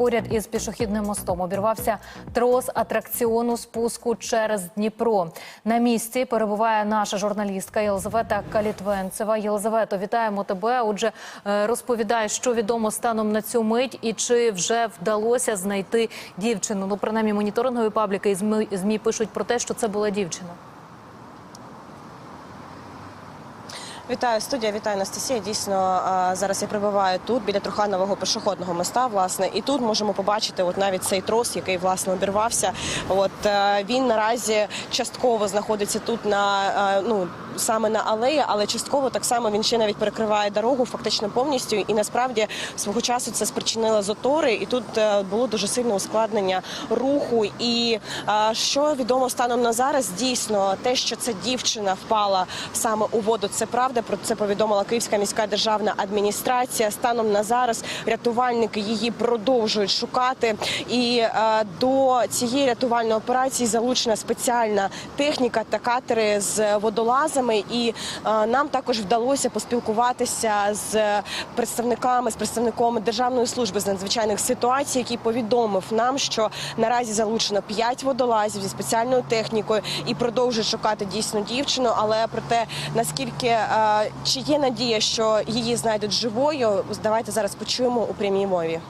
Поряд із пішохідним мостом обірвався трос атракціону спуску через Дніпро. На місці перебуває наша журналістка Єлизавета Калітвенцева. Єлизавето, вітаємо тебе. Отже, е, розповідай, що відомо станом на цю мить, і чи вже вдалося знайти дівчину. Ну, принаймні, моніторингові пабліки і ЗМІ, ЗМІ пишуть про те, що це була дівчина. Вітаю студія, вітаю Анастасія. Дійсно, зараз я прибуваю тут біля Труханового пішохідного моста. Власне, і тут можемо побачити, от навіть цей трос, який власне обірвався. От е, він наразі частково знаходиться тут на е, ну саме на алеї, але частково так само він ще навіть перекриває дорогу, фактично повністю. І насправді свого часу це спричинило затори, і тут е, було дуже сильне ускладнення руху. І е, що відомо станом на зараз, дійсно те, що ця дівчина впала саме у воду, це правда. Про це повідомила Київська міська державна адміністрація. Станом на зараз рятувальники її продовжують шукати. І е, до цієї рятувальної операції залучена спеціальна техніка та катери з водолазами. І е, нам також вдалося поспілкуватися з представниками з представником Державної служби з надзвичайних ситуацій, який повідомив нам, що наразі залучено 5 водолазів зі спеціальною технікою і продовжують шукати дійсно дівчину. Але про те, наскільки е, чи є надія, що її знайдуть живою, давайте зараз почуємо у прямій мові.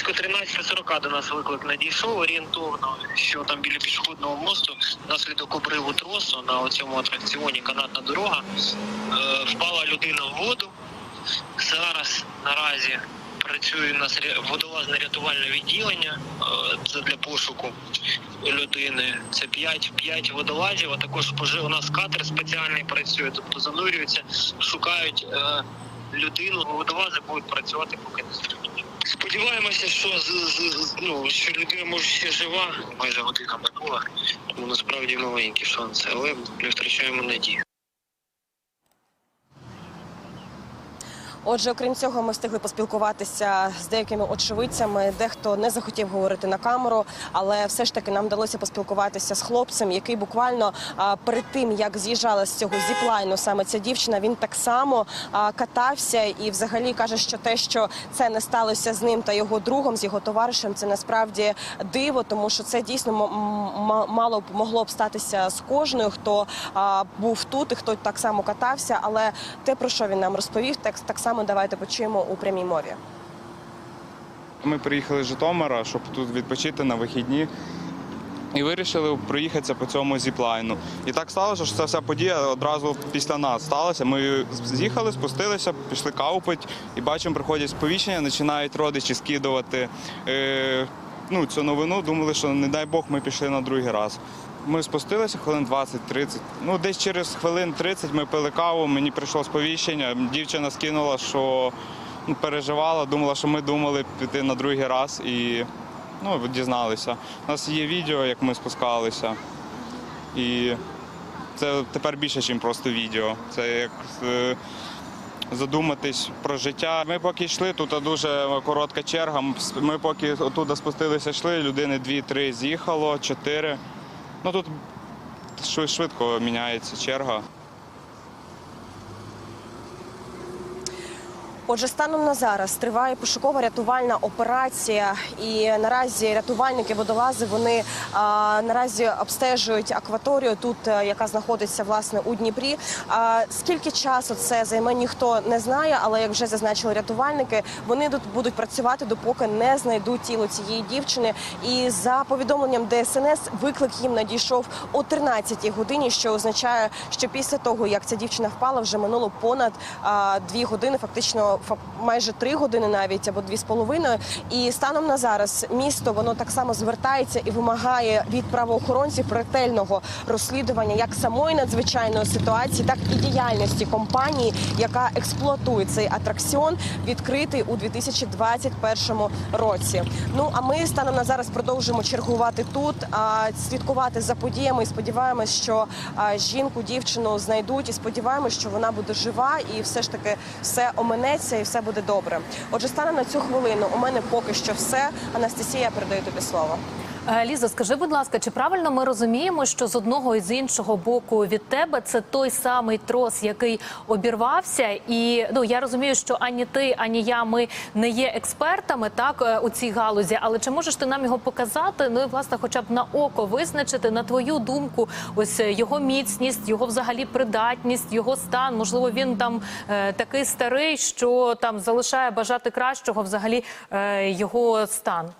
Близько 13.40 до нас виклик надійшов орієнтовно, що там біля пішохідного мосту внаслідок обриву тросу на цьому атракціоні канатна дорога е, впала людина в воду. Зараз наразі працює у нас водолазне рятувальне відділення. е, Це для пошуку людини. Це 5, 5 водолазів, а також у нас катер спеціальний працює, тобто занурюються, шукають е, людину. Водолази будуть працювати, поки не зустрінуть. Сподіваємося, що з, з- ну, що людина може ще жива. Майже година минула, тому насправді маленькі шанси, але не втрачаємо надію. Отже, окрім цього, ми встигли поспілкуватися з деякими очевидцями. Дехто не захотів говорити на камеру, але все ж таки нам вдалося поспілкуватися з хлопцем, який буквально перед тим як з'їжджала з цього зіплайну, саме ця дівчина, він так само катався і, взагалі, каже, що те, що це не сталося з ним та його другом, з його товаришем, це насправді диво, тому що це дійсно мало б могло б статися з кожною, хто був тут і хто так само катався. Але те, про що він нам розповів, так, так само давайте почуємо у прямій мові. Ми приїхали з Житомира, щоб тут відпочити на вихідні. І вирішили проїхатися по цьому зіплайну. І так сталося, що ця вся подія одразу після нас сталася. Ми з'їхали, спустилися, пішли каву пити і бачимо, приходять сповіщення, починають родичі скидувати е, ну, цю новину. Думали, що не дай Бог ми пішли на другий раз. Ми спустилися хвилин 20-30. Ну, десь через хвилин 30 ми пили каву, мені прийшло сповіщення. Дівчина скинула, що ну, переживала, думала, що ми думали піти на другий раз і ну, дізналися. У нас є відео, як ми спускалися. І це тепер більше, ніж просто відео. Це як е, задуматись про життя. Ми поки йшли, тут дуже коротка черга. Ми поки отуда спустилися, йшли, людини дві-три з'їхало, чотири. Ну тут швид- швидко міняється черга. Отже, станом на зараз триває пошукова рятувальна операція, і наразі рятувальники водолази вони а, наразі обстежують акваторію тут, е, яка знаходиться власне у Дніпрі. А, скільки часу це займе, ніхто не знає, але як вже зазначили рятувальники, вони тут будуть працювати, допоки не знайдуть тіло цієї дівчини. І за повідомленням ДСНС, виклик їм надійшов о 13-й годині, що означає, що після того як ця дівчина впала, вже минуло понад а, дві години, фактично фа- майже три години навіть або дві з половиною. І станом на зараз місто воно так само звертається і вимагає від правоохоронців ретельного розслідування як самої надзвичайної ситуації, так і діяльності компанії, яка експлуатує цей атракціон, відкритий у 2021 році. Ну а ми станом на зараз продовжуємо чергувати тут, слідкувати за подіями. І сподіваємось, що жінку, дівчину знайдуть, і сподіваємось, що вона буде жива, і все ж таки все оминеться і все буде добре. Отже, станом на цю хвилину у мене поки що все. Анастасія, передаю тобі слово. Е, Лізо, скажи, будь ласка, чи правильно ми розуміємо, що з одного і з іншого боку від тебе це той самий трос, який обірвався? І ну я розумію, що ані ти, ані я ми не є експертами так е, у цій галузі, але чи можеш ти нам його показати? Ну і власне, хоча б на око визначити на твою думку, ось е, його міцність, його взагалі придатність, його стан. Можливо, він там е, такий старий, що там залишає бажати кращого, взагалі е, його стан.